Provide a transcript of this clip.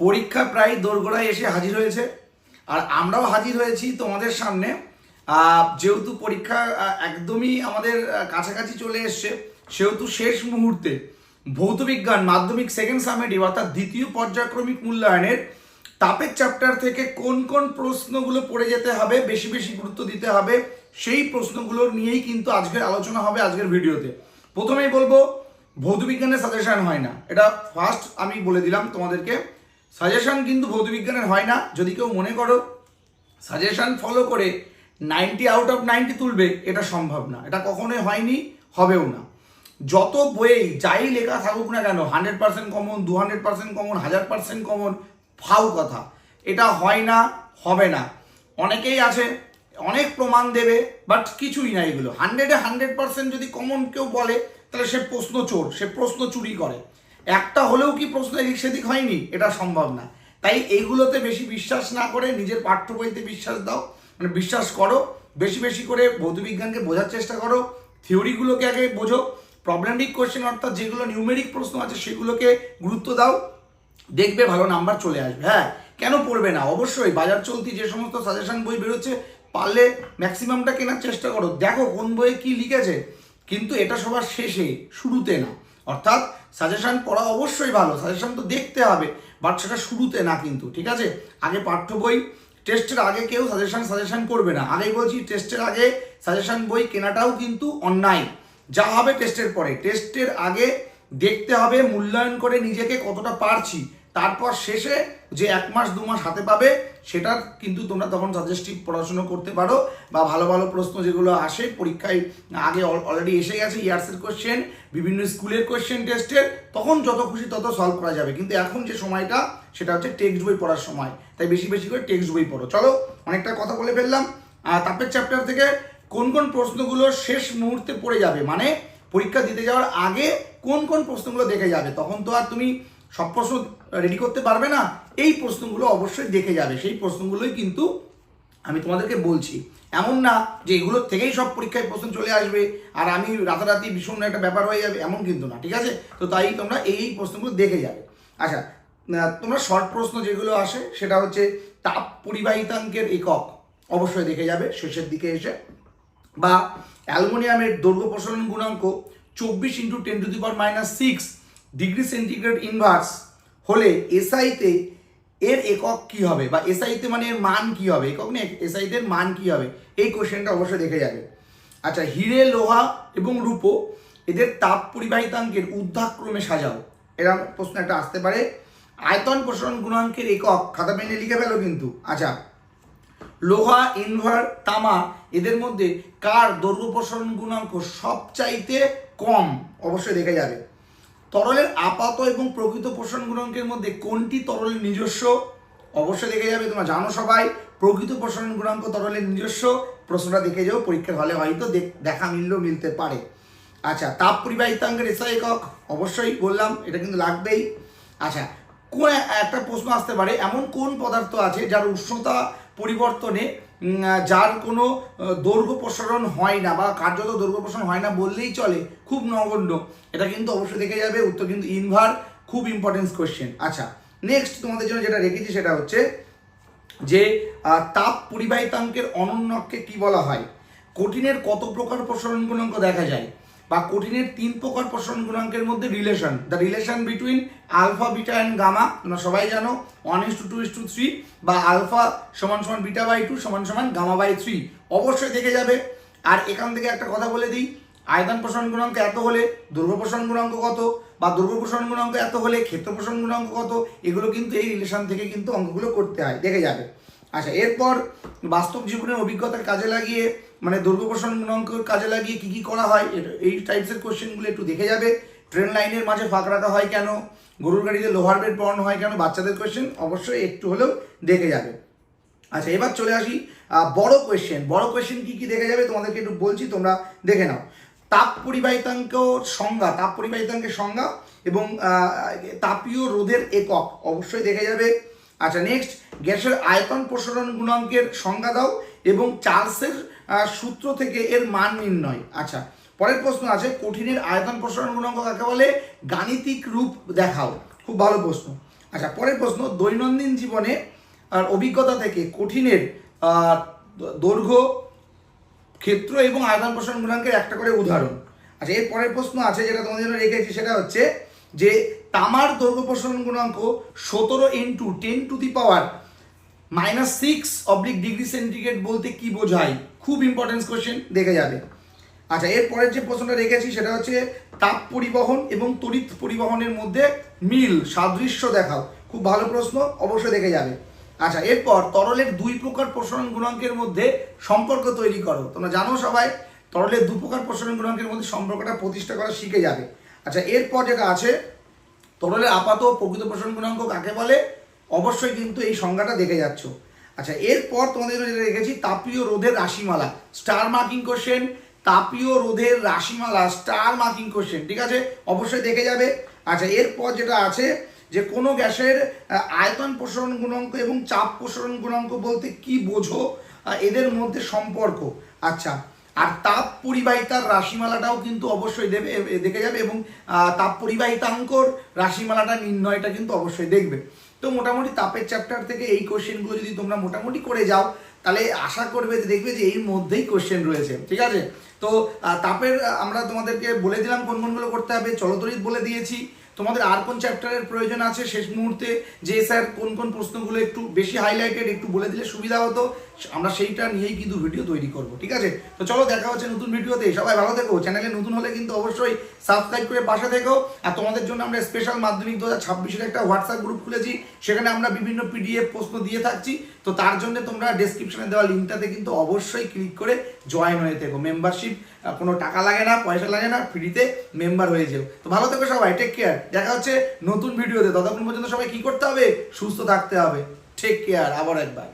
পরীক্ষা প্রায় দোরগোড়ায় এসে হাজির হয়েছে। আর আমরাও হাজির হয়েছি তোমাদের সামনে। যেহেতু পরীক্ষা একদমই আমাদের কাছাকাছি চলে এসছে, সেহেতু শেষ মুহূর্তে ভৌতবিজ্ঞান মাধ্যমিক সেকেন্ড সামেটিভ অর্থাৎ দ্বিতীয় পর্যায়ক্রমিক মূল্যায়নের তাপের চ্যাপ্টার থেকে কোন কোন প্রশ্নগুলো পড়ে যেতে হবে, বেশি বেশি গুরুত্ব দিতে হবে, সেই প্রশ্নগুলো নিয়েই কিন্তু আজকের আলোচনা হবে আজকের ভিডিওতে। প্রথমেই বলব ভৌতবিজ্ঞানের সাজেশন হয় না। এটা ফার্স্ট আমি বলে দিলাম তোমাদেরকে। সাজেশন কিন্তু ভৌতবিজ্ঞানের হয় না। যদি কেউ মনে করো সাজেশন ফলো করে নাইনটি আউট অফ নাইনটি তুলবে, এটা সম্ভব না। এটা কখনোই হয়নি, হবেও না। যত বইয়েই যাই লেখা থাকুক না কেন হান্ড্রেড পার্সেন্ট কমন দু হান্ড্রেড পার্সেন্ট কমন হাজার পার্সেন্ট কমন ফাউ কথা। এটা হয় না, হবে না। অনেকেই আছে, অনেক প্রমাণ দেবে বাট কিছুই না এগুলো। হান্ড্রেডে হান্ড্রেড পার্সেন্ট যদি কমন কেউ বলে, তাহলে সে প্রশ্ন চোর, সে প্রশ্ন চুরি করে। একটা হলেও কি প্রশ্ন এদিক সেদিক হয়নি? এটা সম্ভব না। তাই এইগুলোতে বেশি বিশ্বাস না করে নিজের পাঠ্য বইতে বিশ্বাস দাও। মানে বিশ্বাস করো, বেশি বেশি করে ভৌতবিজ্ঞানকে বোঝার চেষ্টা করো থিওরিগুলোকে আগে বোঝো প্রবলেমিক কোয়েশ্চেন অর্থাৎ যেগুলো নিউমেরিক প্রশ্ন আছে সেগুলোকে গুরুত্ব দাও, দেখবে ভালো নাম্বার চলে আসবে। হ্যাঁ কেন পড়বে না? অবশ্যই বাজার চলতি যে সমস্ত সাজেশন বই বেরোচ্ছে, পারলে ম্যাক্সিমামটা কেনার চেষ্টা করো। দেখো কোন বইয়ে কি লিখেছে, কিন্তু এটা সবার শেষে, শুরুতে না। অর্থাৎ সাজেশন পড়া অবশ্যই ভালো সাজেশান তো দেখতে হবে বাট সেটা শুরুতে না কিন্তু, ঠিক আছে? আগে পাঠ্য বই টেস্টের আগে কেউ সাজেশান সাজেশান করবে না। আগেই বলছি টেস্টের আগে সাজেশান বই কেনাটাও কিন্তু অন্যায়। যা হবে টেস্টের পরে। টেস্টের আগে দেখতে হবে, মূল্যায়ন করে নিজেকে কতটা পারছি। তারপর শেষে যে এক মাস, দু মাস হাতে পাবে, সেটার কিন্তু তোমরা তখন সাজেস্টিভ পড়াশুনো করতে পারো বা ভালো ভালো প্রশ্ন যেগুলো আসে, পরীক্ষায় আগে অলরেডি এসে গেছে ইয়ার্সের কোয়েশ্চেন বিভিন্ন স্কুলের কোশ্চেন টেস্টের তখন যত খুশি তত সলভ করা যাবে। কিন্তু এখন যে সময়টা, সেটা হচ্ছে টেক্সট বই পড়ার সময়। তাই বেশি বেশি করে টেক্সট বই পড়ো। চলো, অনেকটা কথা বলে ফেললাম। তাপের চ্যাপ্টার থেকে কোন কোন প্রশ্নগুলো শেষ মুহূর্তে পড়ে যাবে? মানে পরীক্ষা দিতে যাওয়ার আগে কোন কোন প্রশ্নগুলো দেখে যাবে? তখন তো আর তুমি সব প্রশ্ন রেডি করতে পারবে না, এই প্রশ্নগুলো অবশ্যই দেখে যাবে। সেই প্রশ্নগুলোই কিন্তু আমি তোমাদেরকে বলছি। এমন না যে এগুলোর থেকেই সব পরীক্ষায় প্রশ্ন চলে আসবে আর আমি রাতারাতি ভীষণ একটা ব্যাপার হয়ে যাবে, এমন কিন্তু না, ঠিক আছে? তো তাই তোমরা এই প্রশ্নগুলো দেখে যাবে। আচ্ছা তোমরা শর্ট প্রশ্ন যেগুলো আসে, সেটা হচ্ছে তাপ পরিবাহিতাঙ্কের একক, অবশ্যই দেখে যাবে, শেষের দিকে এসে। বা অ্যালুমিনিয়ামের দৈর্ঘ্য প্রসারণ গুণাঙ্ক, চব্বিশ into ten to the power minus six degree centigrade inverse হলে এসআইতে এর একক কি হবে? বা এসআইতে মানে এর মান কি হবে? একক না এসআইতে মান কি হবে? এই কোশ্চেনটা অবশ্যই দেখে যাবে। আচ্ছা হিরে, লোহা এবং রূপো এদের তাপ পরিবাহিতাঙ্কের ঊর্ধ্বাক্রমে সাজাও। এরকম প্রশ্ন একটা আসতে পারে। আয়তন প্রসারণ গুণাঙ্কের একক, খাতা পেনে লিখে ফেলো কিন্তু। আচ্ছা লোহা, ইনভার, তামা এদের মধ্যে কার দৈর্ঘ্য প্রসারণ গুণাঙ্ক সবচাইতে কম? অবশ্যই দেখে যাবে। তরলের আপাত এবং প্রকৃত পোষণ গুণাঙ্কের মধ্যে কোনটি তরলের নিজস্ব? অবশ্যই দেখে যাবে তোমরা, জানো সবাই, প্রকৃত প্রসারণ গুণাঙ্ক তরলের নিজস্ব। প্রশ্নটা দেখে যাও, পরীক্ষার হলে হয়তো দেখ- মিললেও মিলতে পারে। আচ্ছা তাপ পরিবাহিতাঙ্গের এসআই একক, অবশ্যই বললাম, এটা কিন্তু লাগবেই। আচ্ছা কোন একটা প্রশ্ন আসতে পারে, এমন কোন পদার্থ আছে যার উষ্ণতা পরিবর্তনে যার কোনো দৈর্ঘ্য প্রসারণ হয় না বা কার্যত দৈর্ঘ্য প্রসারণ হয় না বললেই চলে, খুব নগণ্য। এটা কিন্তু অবশ্যই দেখে যাবে, উত্তর কিন্তু ইনভার, খুব ইম্পর্টেন্স কোয়েশ্চেন আচ্ছা নেক্সট তোমাদের জন্য যেটা রেখেছি সেটা হচ্ছে যে তাপ পরিবাহিতাঙ্কের অনন্যকে কি বলা হয়? কঠিনের কত প্রকার প্রসারণ গুণাঙ্ক দেখা যায়? বা কঠিনের তিন প্রকার প্রসারণ গুণাঙ্কের মধ্যে relation the relation between alpha beta and gamma তোমরা সবাই জানো one is to two two is to বা আলফা সমান সমান বিটা বাই টু সমান সমান গামা বাই থ্রি অবশ্যই দেখে যাবে। আর এখান থেকে একটা কথা বলে দিই, আয়তন প্রসারণ গুণাঙ্ক এত হলে দৈর্ঘ্য প্রসারণ গুণাঙ্ক কত, বা দৈর্ঘ্য প্রসারণ গুণাঙ্ক এত হলে ক্ষেত্র প্রসারণ গুণাঙ্ক কত, এগুলো কিন্তু এই রিলেশন থেকে কিন্তু অঙ্কগুলো করতে হয়, দেখে যাবে। আচ্ছা এরপর বাস্তব জীবনের অভিজ্ঞতার কাজে লাগিয়ে মানে দৈর্ঘ্য প্রসারণ গুণাঙ্কের কাজে লাগিয়ে কি কি করা হয় এই টাইপসের কোশ্চেনগুলো একটু দেখে যাবে। ট্রেন লাইনের মাঝে ফাঁক রাখা হয় কেন? গরুর গাড়িতে লোহার বেড পড়ানো হয় কেন? বাচ্চাদের কোয়েশ্চেন অবশ্যই একটু হলেও দেখে যাবে। আচ্ছা এবার চলে আসি বড় কোয়েশ্চেন বড় কোয়েশ্চেন কি কি দেখে যাবে তোমাদেরকে একটু বলছি, তোমরা দেখে নাও। তাপ পরিবাহিতাঙ্ক সংজ্ঞা, তাপ পরিবাহিতাঙ্কের সংজ্ঞা এবং তাপীয় রোধের একক অবশ্যই দেখে যাবে। আচ্ছা নেক্সট গ্যাসের আয়তন প্রসারণ গুণাঙ্কের সংজ্ঞা দাও। এবং চার্লসের সূত্র থেকে এর মান নির্ণয়। আচ্ছা পরের প্রশ্ন আছে, কঠিনের আয়তন প্রসারণ গুণাঙ্ক কাকে বলে? গাণিতিক রূপ দেখাও। খুব ভালো প্রশ্ন। আচ্ছা পরের প্রশ্ন, দৈনন্দিন জীবনে, আর অভিজ্ঞতা থেকে কঠিনের দৈর্ঘ্য, ক্ষেত্র এবং আয়তন প্রসারণ গুণাঙ্কের একটা করে উদাহরণ। আচ্ছা এর পরের প্রশ্ন আছে যেটা তোমাদের জন্য রেখেছি, সেটা হচ্ছে যে তামার দৈর্ঘ্য প্রসারণ গুণাঙ্ক সতেরো into ten to the power minus six oblique degree centigrade বলতে কি বোঝায়? খুব ইম্পর্টেন্স কোশ্চেন দেখে যাবে। আচ্ছা এর পরের যে প্রশ্নটা রেখেছি, সেটা হচ্ছে তাপ পরিবহন এবং তড়িৎ পরিবহনের মধ্যে মিল, সাদৃশ্য দেখাও। খুব ভালো প্রশ্ন, অবশ্যই দেখে যাবে। আচ্ছা এরপর তরলের দুই প্রকার প্রসারণ গুণাঙ্কের মধ্যে সম্পর্ক তৈরি করো। তোমরা জানো সবাই, তরলের দু প্রকার প্রসারণ গুণাঙ্কের মধ্যে সম্পর্কটা প্রতিষ্ঠা করা শিখে যাবে। আচ্ছা এরপর যেটা আছে, তরলের আপাত প্রকৃত প্রসারণ গুণাঙ্ক কাকে বলে? অবশ্যই কিন্তু এই সংজ্ঞাটা দেখে যাচ্ছ। আচ্ছা এরপর তোমাদের রেখেছি, তাপীয় রোধের রাশিমালা। স্টার মার্কিং কোশ্চেন তাপীয় রোধের রাশিমালা স্টার মার্কিং কোশ্চেন ঠিক আছে? অবশ্যই দেখে যাবে। আচ্ছা এরপর যেটা আছে, যে কোনো গ্যাসের আয়তন প্রসারণ গুণাঙ্ক এবং চাপ প্রসারণ গুণাঙ্ক বলতে কি বোঝো এদের মধ্যে সম্পর্ক। আচ্ছা আর তাপ পরিবাহিতার রাশিমালাটাও কিন্তু অবশ্যই দেবে দেখে যাবে এবং তাপ পরিবাহিতাঙ্কর রাশিমালাটা নির্ণয়টা কিন্তু অবশ্যই দেখবে। তো মোটামুটি তাপের চ্যাপ্টার থেকে এই কোশ্চেনগুলো যদি তোমরা মোটামুটি করে যাও, তাহলে আশা করবে যে দেখবে যে এর মধ্যেই কোশ্চেন রয়েছে, ঠিক আছে? তো তাপের, আমরা তোমাদেরকে বলে দিলাম কোন কোনগুলো করতে হবে চলতরিত বলে দিয়েছি। তোমাদের আর কোন চ্যাপ্টারের প্রয়োজন আছে? শেষ মুহূর্তে যে স্যার কোন কোন প্রশ্নগুলো একটু বেশি হাইলাইটেড একটু বলে দিলে সুবিধা হতো, আমরা সেইটা নিয়েই কিন্তু ভিডিও তৈরি করব, ঠিক আছে? তো চলো, দেখা হচ্ছে নতুন ভিডিওতে সবাই ভালো থেকো। চ্যানেলে নতুন হলে কিন্তু অবশ্যই সাবস্ক্রাইব করে পাশে থেকো। আর তোমাদের জন্য আমরা স্পেশাল মাধ্যমিক দু হাজার একটা হোয়াটসঅ্যাপ গ্রুপ খুলেছি। সেখানে আমরা বিভিন্ন পিডিএফ প্রশ্ন দিয়ে থাকছি। তো তার জন্য তোমরা ডেসক্রিপশনে দেওয়া লিঙ্কটাতে কিন্তু অবশ্যই ক্লিক করে জয়েন হয়ে থেকো। মেম্বারশিপ কোনো টাকা লাগে না, পয়সা লাগে না ফ্রিতে মেম্বার হয়ে যেও। তো ভালো থেকো সবাই টেক কেয়ার দেখা হচ্ছে নতুন ভিডিওতে ততক্ষণ পর্যন্ত সবাই কি করতে হবে? সুস্থ থাকতে হবে। টেক কেয়ার আবার একবার।